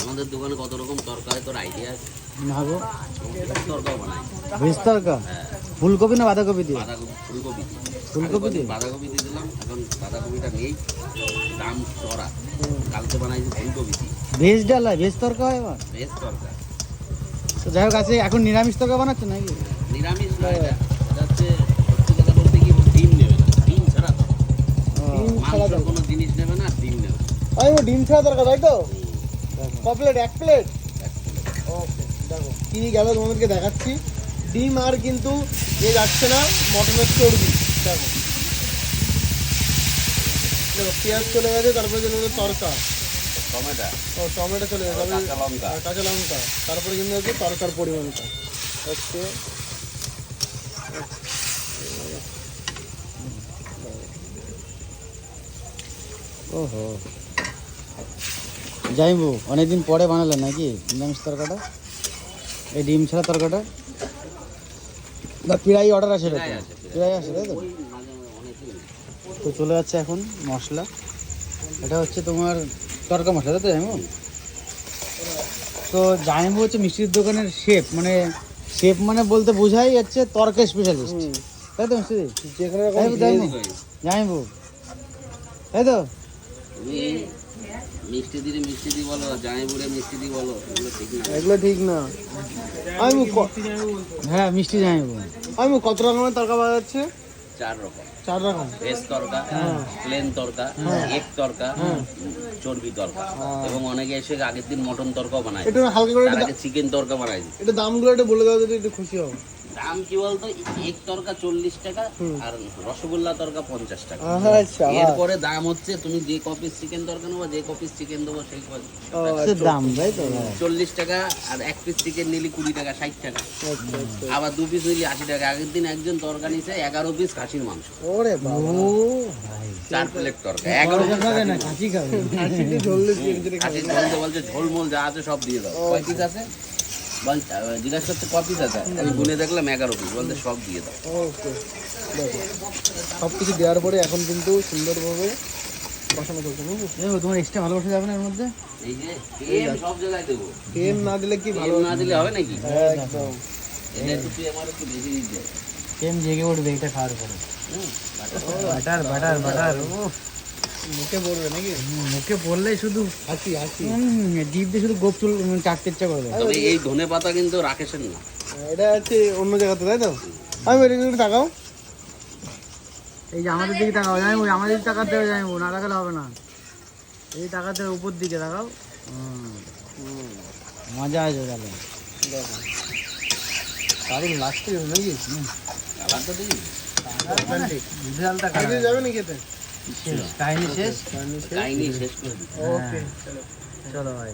আমাদের দোকানে কত রকম তরকারি তোর আইডিয়া আছে? না গো। তরকারি বানাই। ভেজ তরকা হ্যাঁ। ফুলকপি না বাঁধাকপি দিয়ে? বাঁধাকপি ফুলকপি। ফুলকপি দিয়ে? বাঁধাকপি দিয়ে দিলাম এখন বাঁধাকপিটা নেই। দাম চড়া। কালকে বানাইছি ফুলকপি দিয়ে। ভেজ ডাল হয় ভেজ তরকা হয় এবার বেশ তরকারি তো যাই হোক আছে এখন নিরামিষ তরকা বানাচ্ছে নাকি? নিরামিষ না এটা এটা হচ্ছে সত্যি কথা বলতে কি ডিম নেবে না ডিম ছাড়া তো ডিম ছাড়া মাংসের তরকা কোনো জিনিস নেবে না ডিম নেবে না। আমি ডিম ছাড়া তরকা তাই তো? ক প্লেট এক প্লেট ওকে দেখো কি গেল তোমাদেরকে দেখাচ্ছি। ডিম আর কিন্তু এ যাচ্ছে না মটনের চর্বি। দেখো। দেখো পেঁয়াজ চলে গেছে তারপরে চলে গেছে তরকা। টমেটো। ও টমেটো চলে গেছে। কাঁচা লঙ্কা। কাঁচা লঙ্কা। তারপরে কিন্তু হচ্ছে তরকার পরিমাণটা। হচ্ছে ওহো। যাইবো। অনেকদিন পরে বানালেন নাকি? নিরামিষ তরকাটা? এই ডিম ছাড়া তরকাটা? না পিড়াই অর্ডার আছে পিড়াই আছে, তাই তো? তো চলে যাচ্ছে এখন মশলা। এটা হচ্ছে তোমার তরকা মশলা তাই তো জাইমু তো জাইমু হচ্ছে মিষ্টির দোকানের শেফ। মানে শেফ মানে বলতে বোঝাই যাচ্ছে তরকা স্পেশালিস্ট তাই তো মিষ্টি? যেখানে জাইমু তাই তো? তুমি মিষ্টি মিষ্টি দিয়ে বলো জামাই বুড়ে মিষ্টি দিয়ে বলো এগুলো ঠিক না। এগুলো ঠিক না। আমি হ্যাঁ মিষ্টি আমি কত রকমের তরকা পাওয়া চার রকম। চার রকম? ভেজ তরকা প্লেন তরকা এক তরকা চর্বি তরকা। এবং অনেকে এসে আগের দিন মটন তরকাও বানায়। একটু হালকা করে চিকেন তরকা বানাই দিই। একটু দামগুলো একটু বলে দাও যদি একটু খুশি হও। দাম কি বলতো? এক তরকা চল্লিশ টাকা আর রসগোল্লা তরকা পঞ্চাশ টাকা। আচ্ছা এরপরে দাম হচ্ছে তুমি যে কপিস চিকেন তরকা নেব যে কপিস চিকেন দেবো সেই দাম তাই তো চল্লিশ টাকা আর এক পিস চিকেন নিলি কুড়ি টাকা ষাট টাকা। আচ্ছা আচ্ছা। আবার দু পিস নিলি আশি টাকা। আগের দিন একজন তরকা নিছে এগারো পিস খাসির মাংস। ওরে চার প্লেট তরকা এগারো পিস কাঁচি খাবে ঝোল বলছে ঝোলমোল যা আছে সব দিয়ে দাও। কয় পিস আছে? বল জিজ্ঞাসা করছে ক পিস আছে? আমি গুনে দেখলাম এগারো পিস। বলতে সব দিয়ে দাও। ওকে দেখো। সব কিছু দেওয়ার পরে এখন কিন্তু সুন্দরভাবে বসানো চলছে বুঝলি? তোমার এক্সট্রা ভালোবাসা যাবে না এর মধ্যে? এই যে তেল সব জায়গায় দেবো। তেল না দিলে কি ভালো না দিলে হবে নাকি? একদম। এটা একটু তুই আমার একটু বেশি দিতে। কেম জেগে উঠবে এটা খাওয়ার পরে। বাটার। বাটার বাটার মুখে পড়বে নাকি? মুখে পড়লেই শুধু হাসি হাসি। জিভ দিয়ে শুধু গোপ চুল চাটতে ইচ্ছা করবে। তবে এই ধনে পাতা কিন্তু রাকেশের না। এটা হচ্ছে অন্য জায়গাতে তাই তো? আমি এটা একটু তাকাও। এই যে আমাদের দিকে তাকাও জানি ওই আমাদের দিকে তাকাতে হবে জানি না তাকালে হবে না। এই তাকাতে উপর দিকে তাকাও। হুম, মজা আছে তাহলে। দেখো দারুণ লাগছে নাকি? কালারটা দেখি। যাবে নাকি খেতে কাহিনী শেষ? কাহিনি শেষ করে দিই ওকে চলো। ভাই।